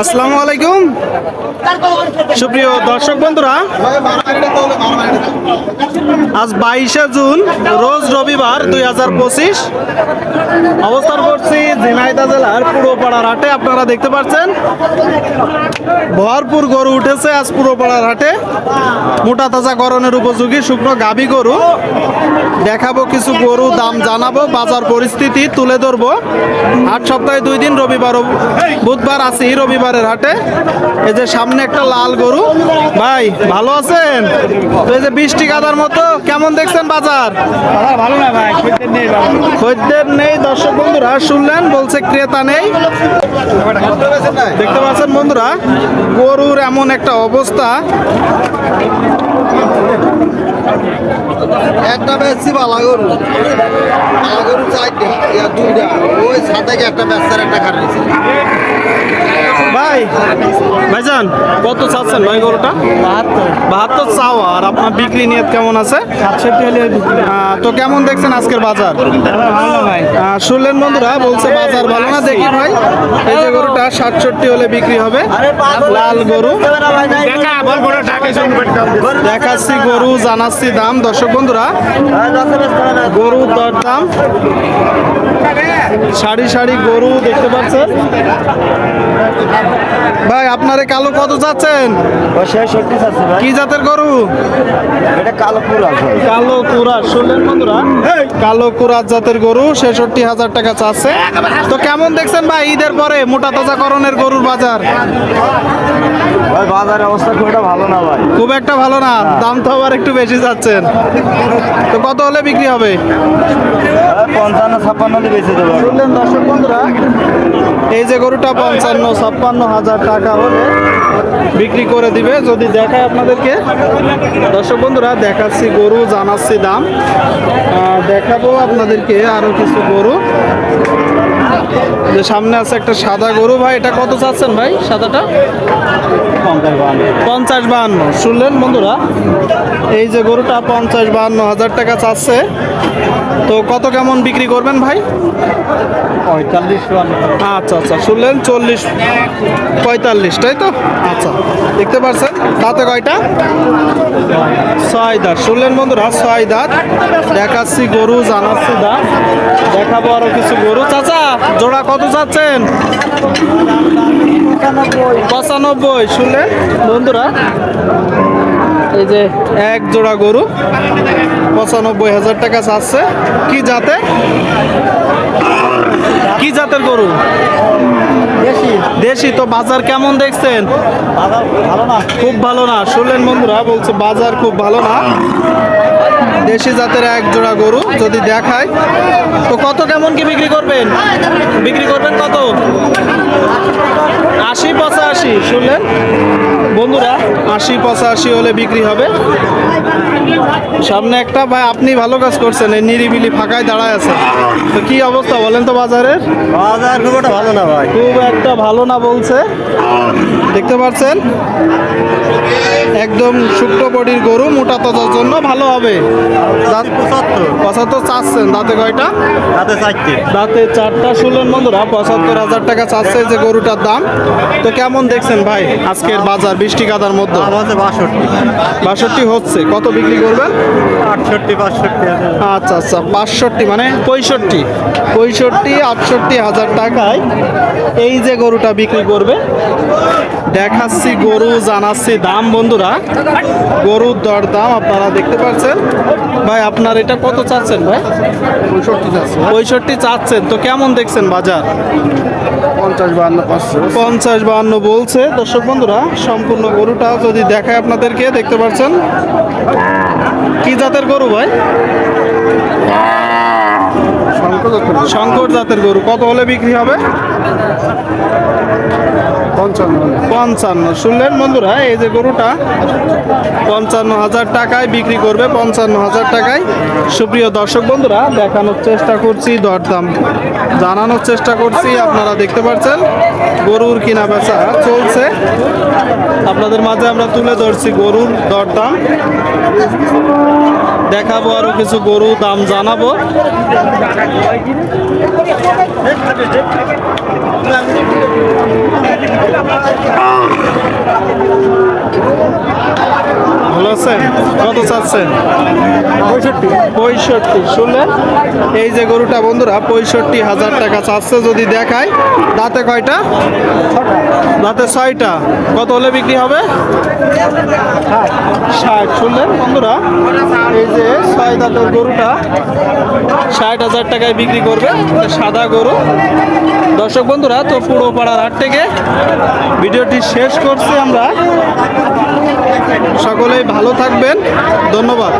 আসসালামু আলাইকুম। সুপ্রিয় দর্শক বন্ধুরা, আজ বাইশে জুন, রোজ রবিবার দুই হাজার পঁচিশ। অবস্থান করছি ঝিনাইদা জেলার পুরোপাড়ার হাটে, আপনারা দেখতে পাচ্ছেন। ভরপুর গরু উঠেছে আজ পুরোপাড়ার হাটে। মোটা তাজা করণের উপযোগী শুকনো গাভী গরু। দেখাবো কিছু গরু, দাম জানাব, বাজার পরিস্থিতি তুলে ধরবো। আট সপ্তাহে দুই দিন রবিবার বুধবার আছি রবিবারের হাটে। এই যে সামনে একটা লাল গরু। ভাই, ভালো আছেন? এই যে বৃষ্টি কাদার মতো, কেমন দেখছেন বাজার? ভালো না ভাই খদ্দের নেই, দর্শক বন্ধুরা, শুনলেন, বলছে ক্রেতা নেই। দেখতে পাচ্ছেন বন্ধুরা, গরুর এমন একটা অবস্থা। একটা বেশি ভালো গরু। ভালো গরু চারটে দুইটা। ওই সাথে একটা বেচার একটা খারিয়েছে ভাই ভাইজান কত চাচ্ছেন ভাই গরুটা? বাহাত্তর। বাহাত্তর চাও আর আপনার বিক্রি নিয়ত কেমন আছে? তো কেমন দেখছেন আজকের বাজার? ভালো ভাই। শুনলেন বন্ধুরা বলছে বাজার ভালো না দেখি ভাই? এই যে গরুটা সাতষট্টি হলে বিক্রি হবে। লাল গরু। দেখাচ্ছি গরু জানাচ্ছি দাম। দর্শক বন্ধুরা গরুর দর দাম। সারি সারি গরু দেখতে পাচ্ছেন। ভাই আপনারে কালো কত যাচ্ছেন কি জাতের গরু? এটা কালো পুরো আছে কালো কুরাজ শুনলেন বন্ধুরা? কালো কুরাজ জাতের গরু ছেষট্টি হাজার টাকা চাচ্ছে। তো কেমন দেখছেন ভাই ঈদের পরে মোটা তাজা করণের গরুর বাজার? ভাই বাজারের অবস্থা খুব একটা ভালো না ভাই। খুব একটা ভালো না দাম তো আবার একটু বেশি যাচ্ছেন তো কত হলে বিক্রি হবে? পঞ্চান্ন ছাপ্পান্ন দিয়ে বেঁচে দেবো। শুনলেন দর্শক বন্ধুরা। এই যে গরুটা পঞ্চান্ন ছাপ্পান্ন হাজার টাকা হলে বিক্রি করে দিবে। যদি দেখায় আপনাদেরকে দর্শক বন্ধুরা দেখাচ্ছি গরু জানাচ্ছি দাম। দেখাবো আপনাদেরকে আরও কিছু গরু। যে সামনে আছে একটা সাদা গরু ভাই এটা কত চাচ্ছেন ভাই সাদাটা? পঞ্চাশ বাহান্ন। শুনলেন বন্ধুরা? এই যে গরুটা পঞ্চাশ বাহান্ন হাজার টাকা চাচ্ছে। তো কত কেমন বিক্রি করবেন ভাই? আচ্ছা আচ্ছা শুনলেন চল্লিশ পঁয়তাল্লিশ তাই তো? আচ্ছা। দেখতে পাচ্ছেন দাঁতে কয়টা? ছয় দাঁত শুনলেন বন্ধুরা ছয় দাঁত দেখাচ্ছি গরু জানাচ্ছি দাঁত। দেখাবো আরও কিছু গরু। চাচা জোড়া কত চাচ্ছেন? পঁচানব্বই শুনলেন? বন্ধুরা এই যে এক জোড়া গরু পঁচানব্বই হাজার টাকা চাচ্ছে। কি জাতে? কি জাতের গরু? দেশি। তো বাজার কেমন দেখছেন? খুব ভালো না। শুনলেন বন্ধুরা বলছে বাজার খুব ভালো না। দেশি জাতের এক জোড়া গরু যদি দেখায়। তো কত কেমন কি বিক্রি করবেন? বিক্রি করবেন কত? আশি পঁচাশি শুনলেন? বন্ধুরা আশি পঁচাশি হলে বিক্রি হবে। সামনে একটা ভাই আপনি ভালো কাজ করছেন এই নিরিবিলি ফাঁকায় দাঁড়ায় আছে তো কি অবস্থা বলেন তো বাজারের? বাজার খুব একটা ভালো না ভাই। খুব একটা ভালো না বলছে। দেখতে পাচ্ছেন? একদম শুক্তো বডির গরু মোটা তাজার জন্য ভালো হবে। পঁচাত্তর। চাচ্ছেন দাঁতে কয়টা? তাতে চারটে। দাঁতে চারটা শুনলেন বন্ধুরা পঁচাত্তর হাজার টাকা চাচ্ছে যে গরুটার দাম। তো কেমন দেখছেন ভাই আজকের বাজার বৃষ্টি কাদার মধ্যে? আমাদের বাষট্টি। বাষট্টি হচ্ছে। কত বিক্রি করবেন? আটষট্টি বাষট্টি আচ্ছা আচ্ছা পাঁচষট্টি মানে পঁয়ষট্টি। পঁয়ষট্টি আটষট্টি হাজার টাকায় এই যে গরুটা বিক্রি করবে দেখাচ্ছি গরু জানাচ্ছি দাম। বন্ধুরা গরুর দর দাম আপনারা দেখতে পাচ্ছেন। ভাই আপনার এটা কত চাচ্ছেন ভাই? পঁয়ষট্টি যাচ্ছে পঁয়ষট্টি চাচ্ছেন। তো কেমন দেখছেন বাজার? পঞ্চাশ বাহান্ন বলছে। দর্শক বন্ধুরা সম্পূর্ণ গরুটা যদি দেখায় আপনাদেরকে দেখতে পাচ্ছেন? কি জাতের গরু ভাই? শঙ্কর জাতের গরু। কত হলে বিক্রি হবে? পঞ্চান্ন। পঞ্চান্ন। শুনলেন বন্ধুরা, এই যে গরুটা, পঞ্চান্ন হাজার টাকায় বিক্রি করবে, পঞ্চান্ন হাজার টাকায়। সুপ্রিয় দর্শক বন্ধুরা, দেখানোর চেষ্টা করছি, দরদাম জানানোর চেষ্টা করছি, আপনারা দেখতে পাচ্ছেন, গরুর কিনা বেচা চলছে। আপনাদের মাঝে আমরা তুলে ধরছি গরুর দরদাম। দেখাবো আরও কিছু গরু, দাম জানাব। ভালো আছেন? কত চাচ্ছেন? পঁয়ষট্টি। পঁয়ষট্টি শুনলেন? এই যে গরুটা বন্ধুরা পঁয়ষট্টি হাজার টাকা চাচ্ছে যদি দেখায় দাঁতে কয়টা? দাঁতে ছয়টা। কত হলে বিক্রি হবে? ষাট। শুনলেন বন্ধুরা? এই যে ছয় দাঁতের গরুটা ষাট হাজার টাকায় বিক্রি করবে। সাদা গরু। দর্শক বন্ধুরা, তো পুরো পাড়ার হাট থেকে ভিডিওটি শেষ করছি আমরা। সকলেই ভালো থাকবেন। ধন্যবাদ।